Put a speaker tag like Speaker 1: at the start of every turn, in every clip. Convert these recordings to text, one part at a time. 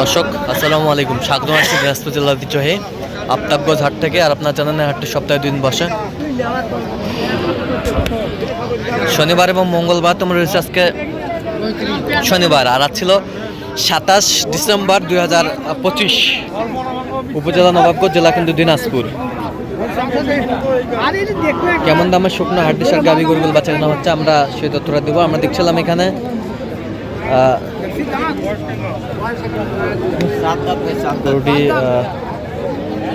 Speaker 1: দর্শক, আসসালামু আলাইকুম। স্বাগত দিনাজপুর জেলার ঐতিহ্যহে আফতাবগঞ্জ হাট থেকে, আর আপনার জানেন হাটটি সপ্তাহে দুই দিন বসে। শনিবার এবং মঙ্গলবার তোমার রয়েছে আজকে শনিবার, আর ছিল সাতাশ ডিসেম্বর দুই হাজার পঁচিশ। উপজেলা নবাবগঞ্জ জেলা কিন্তু দিনাজপুর। কেমন দামের শুকনো হাড্ডিসার গাভি গরুগুলো বাচ্চা কেনা হচ্ছে, আমরা সেই তথ্যটা দেবো। আমরা দেখছিলাম এখানে গরুটি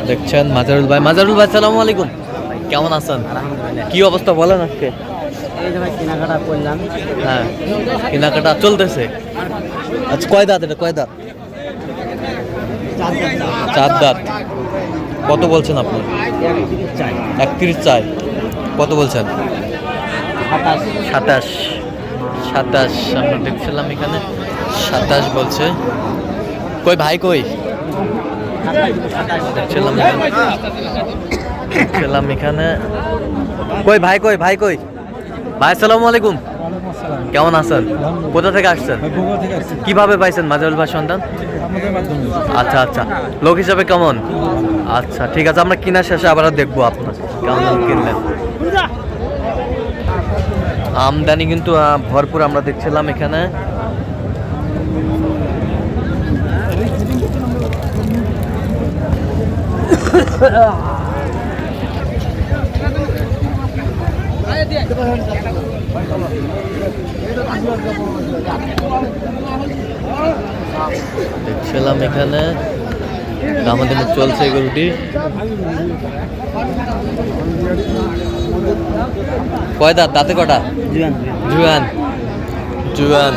Speaker 1: দেখছেন মাজারুল ভাই। মাজারুল ভাই সালামু আলাইকুম। কেমন আছেন? কি অবস্থা বলেন আজকে?
Speaker 2: কেনাকাটা করলাম।
Speaker 1: হ্যাঁ কেনাকাটা চলতেছে। আচ্ছা কয় দাঁত এটা? কয় দাঁত? চার দাঁত। কত বলছেন আপনি? একত্রিশ চাই। কত বলছেন?
Speaker 2: সাতাশ।
Speaker 1: সাতাশ। সাতাশ আমরা দেখছিলাম এখানে। সাতাশ বলছে। কই ভাই কই? এখানে। কই ভাই কই ভাই কই? ভাই, আসসালামু আলাইকুম। কেমন আছেন? কোথা থেকে আসছেন? কীভাবে পাইছেন মাজারুল ভাই সন্তান আচ্ছা আচ্ছা। লোক হিসাবে কেমন? আচ্ছা ঠিক আছে, আমরা কিনা শেষে আবার দেখব আপনার কেমন কিনলেন আমদানি কিন্তু ভরপুর আমরা দেখছিলাম এখানে। দেখছিলাম এখানে। আমাদের চলছে গরুটি। কয় দাঁত? দাঁতে কটা?
Speaker 2: জুয়ান।
Speaker 1: জুয়ান। জুয়ান।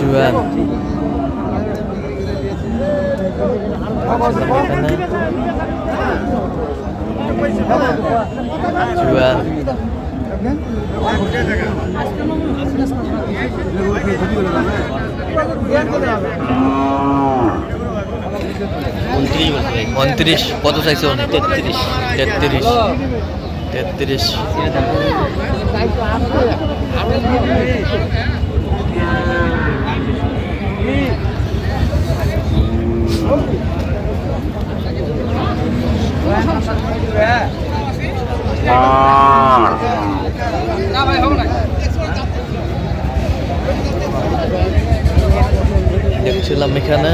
Speaker 1: জুয়ান। জুয়ান উনত্রিশ কত চাইছে তেত্রিশ তেত্রিশ তেত্রিশ দেখছিলাম এখানে?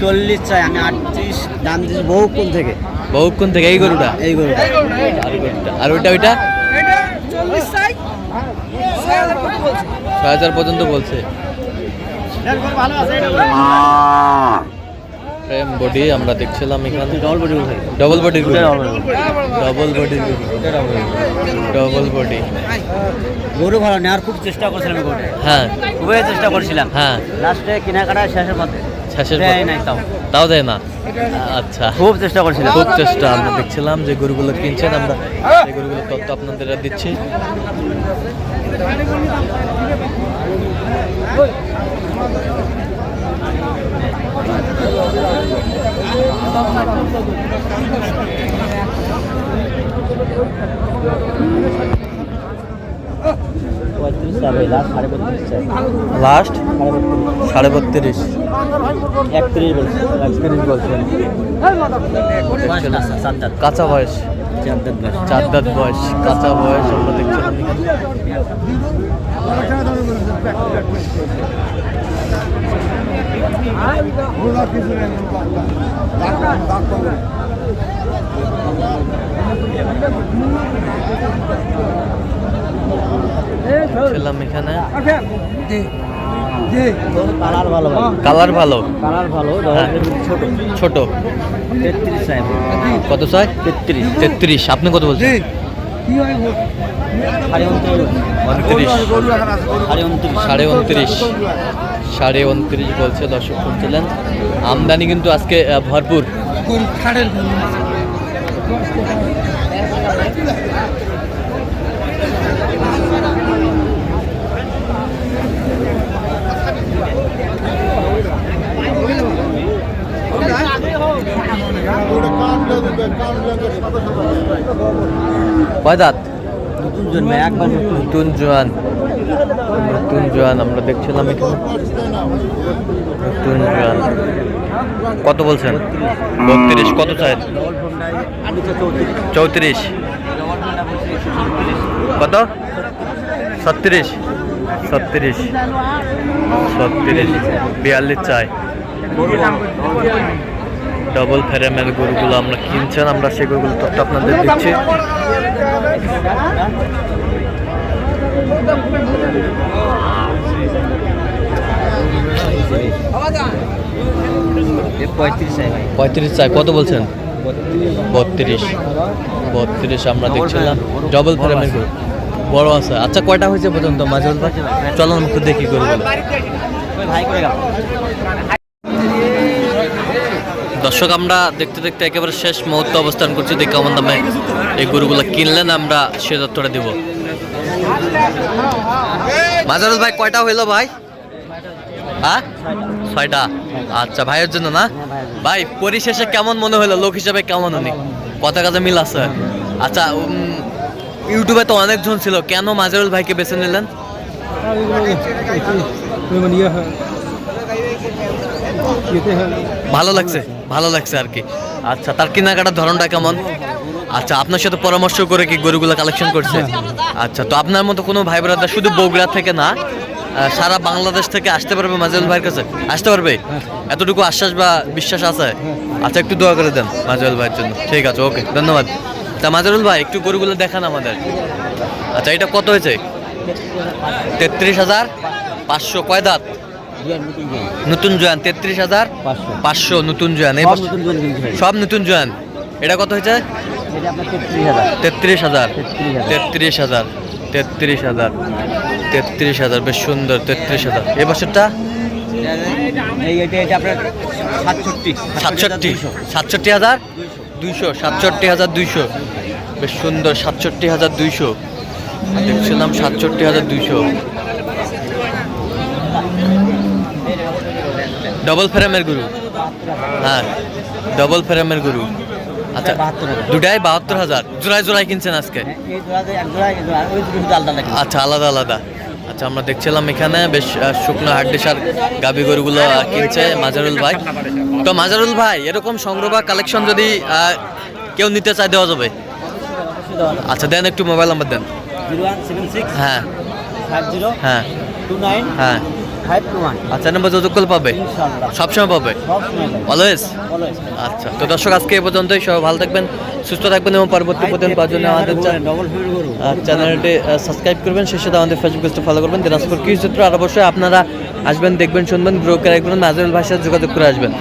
Speaker 2: চল্লিশ চাই আমি আটত্রিশ দাম দিচ্ছি বহুক্ষণ থেকে।
Speaker 1: বহুক্ষণ থেকে এই গরুটা?
Speaker 2: এই
Speaker 1: গরুটা। আর ওইটা ওইটা ছয়। হাজার পর্যন্ত বলছে। ফ্রেম বডি আমরা দেখছিলাম এখানে।
Speaker 2: Double body
Speaker 1: double body double body double body
Speaker 2: গরু ভালো নেওয়ার খুব চেষ্টা করছিলাম
Speaker 1: হ্যাঁ।
Speaker 2: খুবই চেষ্টা করছিলাম।
Speaker 1: হ্যাঁ।
Speaker 2: লাস্টে কেনাকাটা শেষের পথে।
Speaker 1: শেষের
Speaker 2: দেয় নাই তাও।
Speaker 1: তাও দেয় না? আচ্ছা।
Speaker 2: খুব চেষ্টা করছিলাম।
Speaker 1: খুব চেষ্টা। আমরা দেখছিলাম যে গরুগুলো কিনছেন আমরা সেই গরুগুলোর তথ্য আপনাদের দিচ্ছি।
Speaker 2: চাই ভাই লাস্ট সাড়ে বত্রিশ একত্রিশ বলছে।
Speaker 1: একত্রিশ বলছেন। কাঁচা বয়স।
Speaker 2: চার দাঁত বয়স।
Speaker 1: কাঁচা বয়স আমরা দেখছিলাম ছিলাম এখানে।
Speaker 2: কালার ভালো ভাই।
Speaker 1: কালার ভালো।
Speaker 2: কালার ভালো
Speaker 1: হ্যাঁ।
Speaker 2: ছোট।
Speaker 1: ছোট।
Speaker 2: তেত্রিশ
Speaker 1: কত চাই?
Speaker 2: তেত্রিশ।
Speaker 1: তেত্রিশ। আপনি কত বলছেন?
Speaker 2: সাড়ে উনত্রিশ।
Speaker 1: উনত্রিশ।
Speaker 2: সাড়ে উনত্রিশ।
Speaker 1: সাড়ে উনত্রিশ। সাড়ে উনত্রিশ বলছে দর্শক শুনছিলেন। আমদানি কিন্তু আজকে ভরপুর। কয় দাঁত?
Speaker 2: নতুন
Speaker 1: জোয়ান নতুন। জোয়ান আমরা দেখছিলাম এখানে। নতুন জোয়ান কত বলছেন? বত্রিশ। কত চাই? চৌত্রিশ। কত? ছত্রিশ। ছত্রিশ। ছত্রিশ। বিয়াল্লিশ চাই। ডবল ফ্রেমের গরুগুলো আমরা কিনছেন আমরা সেই গরুগুলো তথ্য আপনাদের দিচ্ছি।
Speaker 2: পঁয়ত্রিশ চাই
Speaker 1: কত বলছেন? বত্রিশ। বত্রিশ আমরা দেখছিলাম। ডবল ফ্রেমের গরু। বড় আছে। আচ্ছা কয়টা হয়েছে পর্যন্ত মাঝে চলো আমি দেখি গরুগুলো।
Speaker 2: ভাই করে গেল
Speaker 1: দর্শক, আমরা দেখতে দেখতে একেবারে শেষ মুহূর্তে অবস্থান করছি। দেখে কেমন দামে এই গরুগুলো কিনলেন, আমরা সে তথ্যটা দিব। মাজারুল ভাই, কয়টা হইল ভাই? হ্যাঁ? ছয়টা। আচ্ছা ভাইয়ের জন্য না? ভাই, পরিশেষে কেমন মনে হলো লোক হিসাবে কেমন উনি? কথা কাজে মিল আছে? আচ্ছা ইউটিউবে তো অনেকজন ছিল। কেন মাজারুল ভাইকে বেছে নিলেন? ভালো লাগছে? ভালো লাগছে আর কি। আচ্ছা তার কেনাকাটার ধরনটা কেমন? আচ্ছা আপনার সাথে পরামর্শ করে কি গরুগুলো কালেকশন করছে? আচ্ছা তো আপনার মতো কোনো ভাই ব্রাদার শুধু বগুড়া থেকে না সারা বাংলাদেশ থেকে আসতে পারবে মাজেল ভাইয়ের কাছে? আসতে পারবে? এতটুকু আশ্বাস বা বিশ্বাস আছে? আচ্ছা একটু দোয়া করে দেন মাজেল ভাইয়ের জন্য। ঠিক আছে, ওকে, ধন্যবাদ। তা মাজেরুল ভাই, একটু গরুগুলো দেখান আমাদের। আচ্ছা এটা কত হয়েছে? তেত্রিশ হাজার পাঁচশো কয় দাঁত?
Speaker 2: নতুন
Speaker 1: জোয়ান তেত্রিশ হাজার
Speaker 2: পাঁচশো।
Speaker 1: নতুন জোয়ান
Speaker 2: সব নতুন
Speaker 1: জোয়ান এটা কত হয়েছে?
Speaker 2: তেত্রিশ হাজার।
Speaker 1: তেত্রিশ হাজার। তেত্রিশ
Speaker 2: হাজার।
Speaker 1: তেত্রিশ হাজার। বেশ সুন্দর তেত্রিশ হাজার। এ বছরটা?
Speaker 2: সাতষট্টি।
Speaker 1: সাতষট্টি। হাজার? দুইশো। সাতষট্টি হাজার দুইশো। বেশ সুন্দর সাতষট্টি হাজার দুইশো। দেখছিলাম সাতষট্টি হাজার দুইশো। ডবল ফ্রেমের গুরু হ্যাঁ ডবল ফ্রেমের গুরু আচ্ছা দুটাই বাহাত্তর হাজার। জোড়ায় জোড়ায় কিনছেন আজকে? আচ্ছা আলাদা আলাদা। আচ্ছা আমরা দেখছিলাম এখানে বেশ শুকনো হাড্ডিসার গাবি গরুগুলো কিনছে মাজারুল ভাই। তো মাজারুল ভাই এরকম সংগ্রহ বা কালেকশন যদি কেউ নিতে চায় দেওয়া যাবে? আচ্ছা দেন একটু মোবাইল নাম্বার দেন। হ্যাঁ। হ্যাঁ। হ্যাঁ। আচ্ছা নম্বর যত কল পাবে? সবসময় পাবে?
Speaker 2: সব
Speaker 1: অলওয়েজ আচ্ছা তো দর্শক আজকে এই পর্যন্তই। সবাই ভালো থাকবেন সুস্থ থাকবেন এবং পরবর্তী পর্যন্ত পাওয়ার জন্য আমাদের চ্যানেলটি সাবস্ক্রাইব করবেন। সেই সাথে আমাদের ফেসবুক পেজটা ফলো করবেন। দিনাজপুর কৃষি চিত্র আর অবশ্যই আপনারা আসবেন দেখবেন শুনবেন গ্রুপ করে একজন নাজরুল ভাষায় যোগাযোগ করে আসবেন।